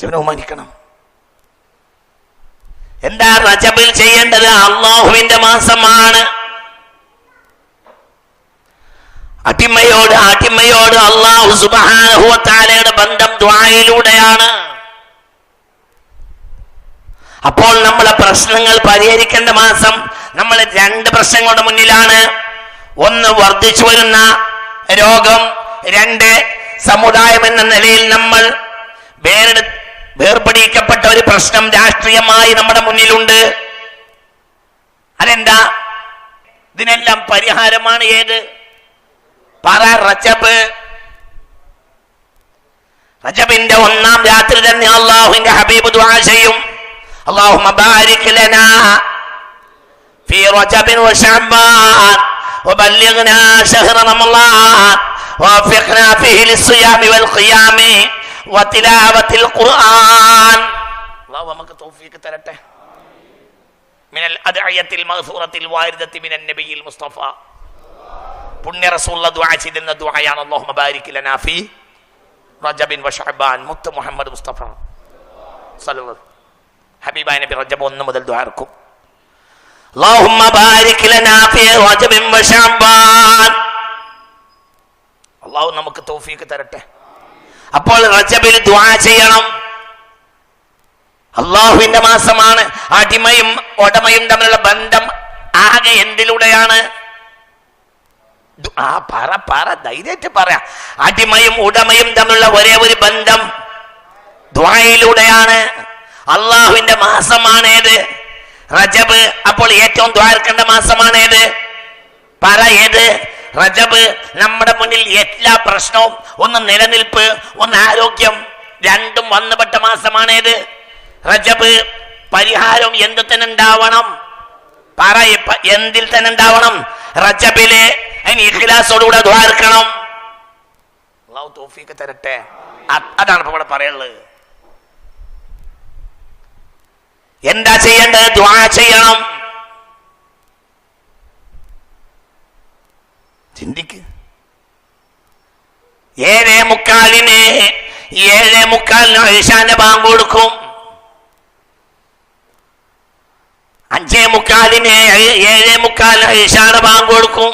റജബിനെ ബഹുമാനിക്കണം എന്താ റജബിൽ ചെയ്യേണ്ടത്? അള്ളാഹുവിന്റെ മാസമാണ്. അടിമയോട് അടിമയോട് അള്ളാഹു സുബാനുഭവത്താലയുടെ ബന്ധം ദ്വായിലൂടെയാണ്. അപ്പോൾ നമ്മളെ പ്രശ്നങ്ങൾ പരിഹരിക്കേണ്ട മാസം നമ്മൾ രണ്ട് പ്രശ്നങ്ങളുടെ മുന്നിലാണ്. ഒന്ന് വർദ്ധിച്ചു വരുന്ന രോഗം രണ്ട് സമുദായം എന്ന നിലയിൽ നമ്മൾ വേറെ വേർപെടിക്കപ്പെട്ട ഒരു പ്രശ്നം രാഷ്ട്രീയമായി നമ്മുടെ മുന്നിലുണ്ട് അതെന്താ ഇതിനെല്ലാം പരിഹാരമാണ് ഏത് പറ റജബ് റജബിന്റെ ഒന്നാം രാത്രി തന്നെ അള്ളാഹുവിന്റെ ഹബീബ് ദുആ ചെയ്യും اللهم بارك لنا في رجب وشعبان وبلغنا شهر رمضان ووفقنا فيه للصيام والقيام وتلاوة القرآن الله നമുക്ക് തൗഫീഖ് തരട്ടെ من الأدعية المغفورة الواردة من النبي المصطفى പുണ്യ റസൂള്ള ദുആ ചെയ്തിരുന്ന ദുആയാണ് അല്ലാഹുമ്മ ബാരിക് ലനാ ഫീ റജബിൻ വശഅബാൻ മുത്ത് മുഹമ്മദ് മുസ്തഫ സല്ലല്ലാഹു ഹബീബായ നബി റജബ് ഒന്ന് മുതൽ ദ്വാർക്കും اللهم بارك لنا في رجب وشعبان അള്ളാഹു നമുക്ക് തൗഫീക്ക് തരട്ടെ അപ്പോൾ റജബിൽ ദുആ ചെയ്യണം. അള്ളാഹുവിന്റെ മാസമാണ്. അടിമയും ഉടമയും തമ്മിലുള്ള ബന്ധം ആകെ എന്തിലൂടെയാണ്? ആ പറ പറ ധൈര്യമായിട്ട് പറയാം അടിമയും ഉടമയും തമ്മിലുള്ള ഒരേ ഒരു ബന്ധം ദ്വായിലൂടെയാണ് അള്ളാഹുവിന്റെ മാസമാണേത്. റജബ് അപ്പോൾ ഏറ്റവും ദ്വാരക്കേണ്ട മാസമാണേത്. പറ ഏത്? റജബ് നമ്മുടെ മുന്നിൽ എല്ലാ പ്രശ്നവും ഒന്ന് നിലനിൽപ്പ് ഒന്ന് ആരോഗ്യം. രണ്ടും വന്നുപെട്ട മാസമാണേത്. റജബ് പരിഹാരം എന്ത് തന്നെ ഉണ്ടാവണം പറ എന്തിൽ തന്നെ ഉണ്ടാവണം റജബിൽ ഇഖിലാസോടുകൂടെ ദ്വാർക്കണം തരട്ടെ. അതാണ് ഇവിടെ പറയുള്ളത് എന്താ ചെയ്യേണ്ടത്? ദ്വാ ചെയ്യണം. ചിന്തിക്ക്. ഏഴേ മുക്കാലിന് ഏഴേ മുക്കാലിന് ഐഷാന്റെ ബാങ്ക് കൊടുക്കും. അഞ്ചേ മുക്കാലിന് ഏഴേ മുക്കാലിന് ഐഷാന്റെ ബാങ്ക് കൊടുക്കും.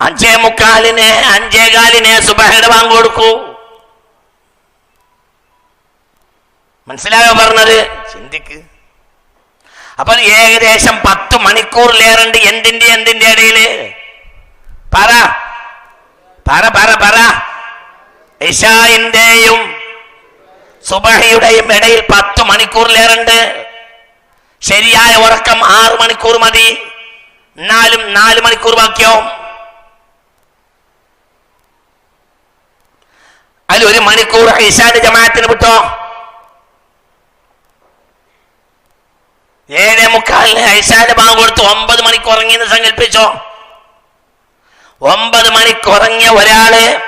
അഞ്ചേ മുക്കാലിന് അഞ്ചേകാലിന് സുബഹയുടെ ബാങ്ക് കൊടുക്കൂ. മനസ്സിലായോ പറഞ്ഞത്? ചിന്തിക്ക്. അപ്പൊ ഏകദേശം പത്ത് മണിക്കൂറിലേറുണ്ട് എന്തിന്റെ എന്തിന്റെ ഇടയിൽ? പറ. പറ പറ പറ. ഇഷായിന്റെയും സുബഹയുടെയും ഇടയിൽ പത്ത് മണിക്കൂറിലേറുണ്ട്. ശരിയായ ഉറക്കം ആറ് മണിക്കൂർ മതി. എന്നാലും നാല് മണിക്കൂർ ബാക്കിയോ അതിൽ ഒരു മണിക്കൂർ ഇഷാന്റെ ജമാഅത്തിന് വിട്ടോ? ഏഴേ മുക്കാലിന് ഐശാന്റെ ഭാഗം കൊടുത്ത്. ഒമ്പത് മണിക്ക് ഉറങ്ങിയെന്ന് സങ്കല്പിച്ചോ ഒമ്പത് മണിക്ക് ഉറങ്ങിയ ഒരാൾ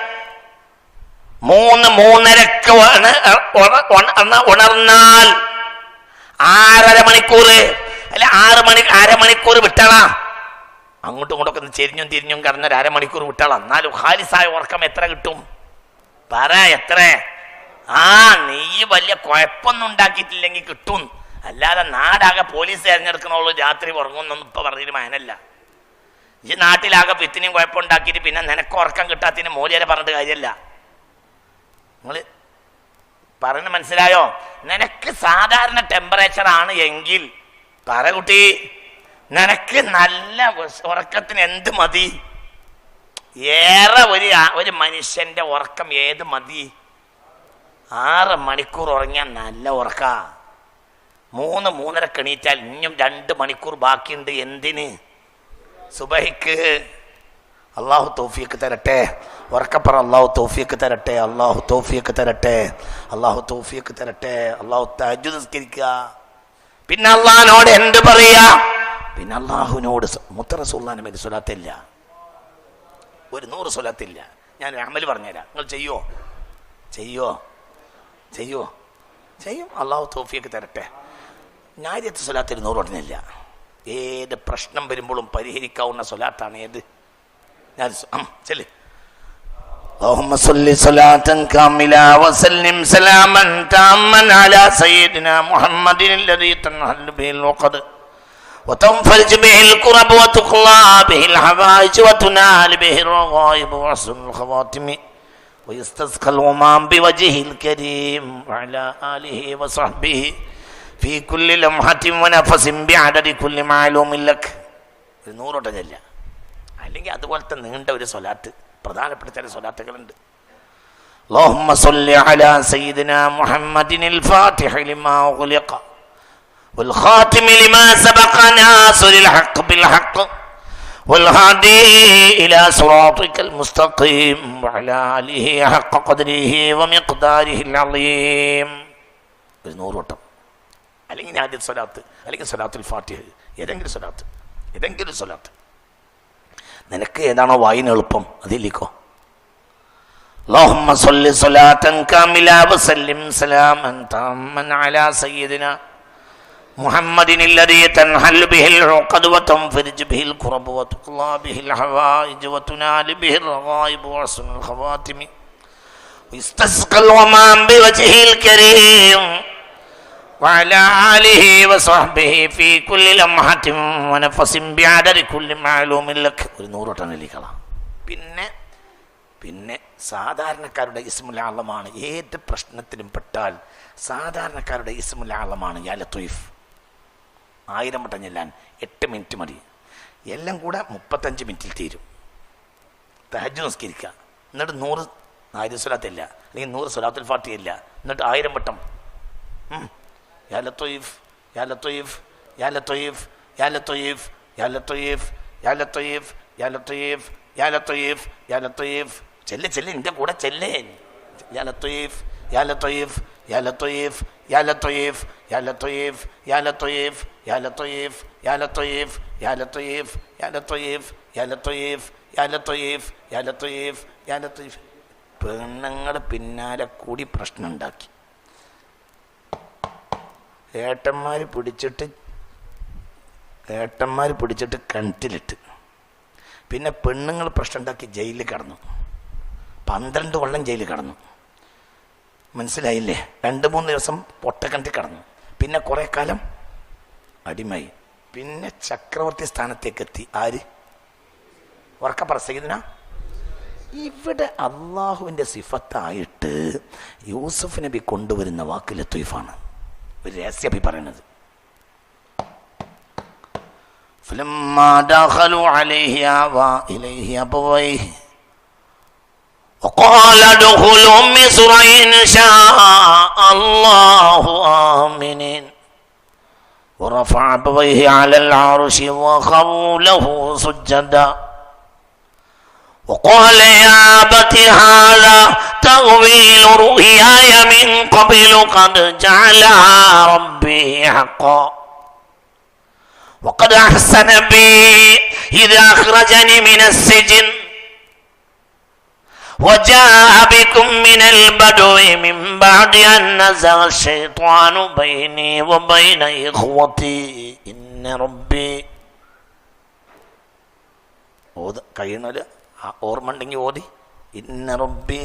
മൂന്ന് മൂന്നരക്ക് ഉണ- ഉണ- ഉണ- ഉണർന്നാൽ ആറര മണിക്കൂർ അല്ല ആറ് മണി അരമണിക്കൂർ വിട്ടളാ. അങ്ങോട്ടും ഇങ്ങോട്ടൊക്കെ ചെരിഞ്ഞും തിരിഞ്ഞും കടന്ന ഒരു അരമണിക്കൂർ വിട്ടളാം. എന്നാലും ഹാലിസായ ഉറക്കം എത്ര കിട്ടും? പറ എത്ര? ആ നീ വലിയ കുഴപ്പമൊന്നും ഉണ്ടാക്കിയിട്ടില്ലെങ്കിൽ കിട്ടും. അല്ലാതെ നാടാകെ പോലീസ് തിരഞ്ഞെടുക്കണുള്ളൂ രാത്രി ഉറങ്ങുന്നൊന്നും ഇപ്പൊ പറഞ്ഞൊരു മാനല്ല. ഈ നാട്ടിലാകെ പിത്തിനും കുഴപ്പമുണ്ടാക്കിയിട്ട് പിന്നെ നിനക്ക് ഉറക്കം കിട്ടാത്തതിന് മൂല്യരെ പറഞ്ഞിട്ട് കാര്യമല്ല നിങ്ങൾ പറഞ്ഞ് മനസ്സിലായോ? നിനക്ക് സാധാരണ ടെമ്പറേച്ചർ ആണ് എങ്കിൽ പറ കുട്ടി. നിനക്ക് നല്ല ഉറക്കത്തിന് എന്ത് മതി? ഏറെ ഒരു ഒരു മനുഷ്യന്റെ ഉറക്കം ഏത് മതി? ആറ് മണിക്കൂർ ഉറങ്ങിയാൽ നല്ല ഉറക്ക. മൂന്ന് മൂന്നര കണീറ്റാൽ ഇനിയും രണ്ട് മണിക്കൂർ ബാക്കിയുണ്ട്. എന്തിന്? സുബഹിക്ക്. അള്ളാഹു തോഫിയൊക്കെ തരട്ടെ. ഉറക്കപ്പറ അള്ളാഹു തോഫിയൊക്കെ തരട്ടെ. അള്ളാഹു തോഫിയൊക്കെ തരട്ടെ. അള്ളാഹു തോഫിയൊക്കെ തരട്ടെ. അള്ളാഹു തജു നിസ്കരിക്കുക. പിന്നെ അള്ളാഹിനോട് എന്ത് പറയാ? പിന്നെ അള്ളാഹുവിനോട് മുത്തറസുല്ലാനും ഒരു സ്വലാത്തില്ല. ഒരു നൂറ് സ്വലാത്തില്ല. ഞാൻ അമൽ പറഞ്ഞുതരാം. നിങ്ങൾ ചെയ്യോ? ചെയ്യോ? ചെയ്യോ? ചെയ്യും. അള്ളാഹു തോഫിയൊക്കെ തരട്ടെ. ഞായത്തെ സ്വലാത്തിൽ നൂറ് പറഞ്ഞില്ല ഏത് പ്രശ്നം വരുമ്പോഴും പരിഹരിക്കാവുന്ന സ്വലാത്താണ് ഏത് ഞാൻ ചെല് اللهم صل صلاة كاملة وسلم سلاما تاما على سيدنا محمد الذي تنحل به الوقد وتنفرج به الكرب وتقلى به الحوائج وتنال به الرغائب وحسن الخواتم ويستسقى الغمام بوجهه الكريم وعلى آله وصحبه في كل لمحة ونفس بعدد كل معلوم لك ഒരു നൂറോട്ടം ചെല്ല അല്ലെങ്കിൽ അതുപോലത്തെ നീണ്ട ഒരു സ്വലാത്ത് പ്രധാനപ്പെട്ട ചില സ്വലാത്തുകളുണ്ട് اللهم صل على سيدنا محمد الفاتح لما أغلق والخاتم لما سبق ناصر الحق بالحق والهادي إلى صراطك المستقيم وعلى آله حق قدره ومقداره العظيم ഒരു നൂറോട്ടം അല്ലെങ്കിൽ ആദ്യ സ്വലാത്ത് അല്ലെങ്കിൽ സ്വലാത്തുൽ ഫാത്തിഹ ഏതെങ്കിലും സ്വലാത്ത് ഏതെങ്കിലും സ്വലാത്ത് നിനക്ക് ഏതാണോ വായിന് എളുപ്പം അതിലേക്കോ اللهم صل صلاة كاملة وسلم سلاما تاما على سيدنا محمد الذي تنحل به العقد وتنفرج به الكرب وتقضى به الحوائج وتنال به الرغائب وحسن الخواتم ويستسقى الغمام بوجهه الكريم وعلى آله وصحبه في كل لمحة ونفس بعدد كل معلوم لك ഒരു നൂറോട്ടനിലേക്കളാ പിന്നെ പിന്നെ സാധാരണക്കാരുടെ ഇസ്മുൽ ആളമാണ് ഏത് പ്രശ്നത്തിലും പെട്ടാൽ സാധാരണക്കാരുടെ ഇസ്മുൽ ആളമാണ് യാ ലത്തീഫ് ആയിരം വട്ടം ചെല്ലാൻ എട്ട് മിനിറ്റ് മതി എല്ലാം കൂടെ മുപ്പത്തഞ്ച് മിനിറ്റിൽ തീരും തഹജ് നിസ്കരിക്കുക എന്നിട്ട് നൂറ് ആയിരം സ്വലാത്തില്ല അല്ലെങ്കിൽ നൂറ് സ്വലാത്തുൽ ഫാത്തിയില്ല എന്നിട്ട് ആയിരം വട്ടം ഉം. لطيف يا لطيف يا لطيف يا لطيف يا لطيف يا لطيف يا لطيف يا لطيف يا لطيف ചെല്ല് ചെല്ല് എന്റെ കൂടെ ചെല്ലേ യാ ലത്തീഫ് യാ ലത്തീഫ് യാ ലത്തീഫ് യാ ലത്തീഫ് യാ ലത്തീഫ് യാ ലത്തീഫ് യാ ലത്തീഫ് യാ ലത്തീഫ് യാ ലത്തീഫ് യാ ലത്തീഫ് യാ ലത്തീഫ് യാ ലത്തീഫ് യാ ലത്തീഫ് യാ ലത്തീഫ് പെണ്ണുങ്ങൾ പിന്നാലെ കൂടി പ്രശ്നം ഉണ്ടാക്കി ഏട്ടന്മാർ പിടിച്ചിട്ട് ഏട്ടന്മാർ പിടിച്ചിട്ട് കിണറ്റിലിട്ട്. പിന്നെ പെണ്ണുങ്ങൾ പ്രശ്നം ഉണ്ടാക്കി ജയിലിൽ കടന്നു. പന്ത്രണ്ട് കൊല്ലം ജയിലിൽ കടന്നു. മനസ്സിലായില്ലേ? രണ്ട് മൂന്ന് ദിവസം പൊട്ടക്കിണറ്റിൽ കടന്നു. പിന്നെ കുറേ കാലം അടിമായി പിന്നെ ചക്രവർത്തി സ്ഥാനത്തേക്ക് എത്തി ആര്? ഉറക്ക സയ്യിദിന. ഇവിടെ അള്ളാഹുവിന്റെ സിഫത്തായിട്ട് യൂസഫ് നബി കൊണ്ടുവരുന്ന വാക്കിലെ ലത്തീഫാണ് ഒരു രഹസ്യബി പറയണത് فلما دخلوا عليه آوى إليه أبويه وقال ادخلوا مصر إن شاء الله آمنين ورفع أبويه على العرش وخروا له سجدا وقال يا أبت هذا تأويل رؤياي من قبل قد جعلها ربي حقا وقد أحسن بي إذا أخرجني من السجن وجاء بكم من البدو من بعد أن نزغ الشيطان بيني وبين إخوتي إن ربي ഓത് കഴിയുന്നൊരു ഓർമ്മ ഉണ്ടെങ്കിൽ ഓതി ഇന്ന റബ്ബി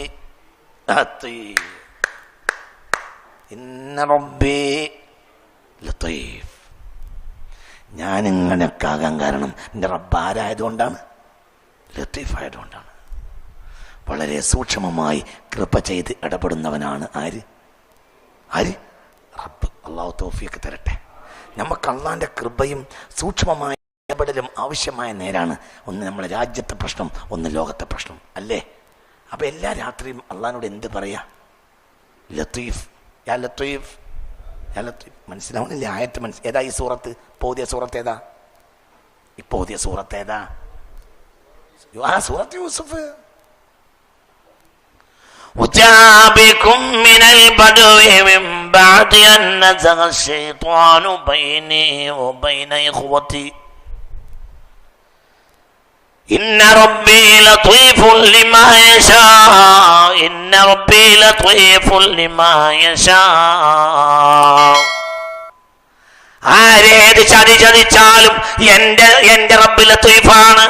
ഞാൻ ഇങ്ങനെയൊക്കെ ആകാൻ കാരണം എന്റെ റബ്ബ് ആരായതുകൊണ്ടാണ്? ലത്തീഫായതുകൊണ്ടാണ്. വളരെ സൂക്ഷ്മമായി കൃപ ചെയ്ത് ഇടപെടുന്നവനാണ് ആര്? ആര്? റബ്ബ്. അള്ളാഹു തോഫിയൊക്കെ തരട്ടെ. നമുക്ക് അള്ളാന്റെ കൃപയും സൂക്ഷ്മമായ ഇടപെടലും ആവശ്യമായ നേരാണ്. ഒന്ന് നമ്മുടെ രാജ്യത്തെ പ്രശ്നം ഒന്ന് ലോകത്തെ പ്രശ്നം. അല്ലേ? അപ്പം എല്ലാ രാത്രിയും അള്ളഹാനോട് എന്ത് പറയാ ലത്തീഫ് യാ ലത്തീഫ് യാ ലത്തീഫ് മനസ്സിലാവുന്നില്ല ആയത്ത് മനസ്സ് ഏതാ ഈ സൂറത്ത് പോതിയ സൂറത്ത് ഏതാ ഈ പോതിയ സൂറത്ത് ഏതാ ആ സൂറത്ത് യൂസുഫ് وجاء بكم من البدو من بعد أن نزغ الشيطان بيني وبين إخوتي إن ربي لطيف لما يشاء إن ربي لطيف لما يشاء ആരേത് ചതി ചതിച്ചാലും എൻ്റെ എൻ്റെ റബ്ബ് ലത്തീഫാണ്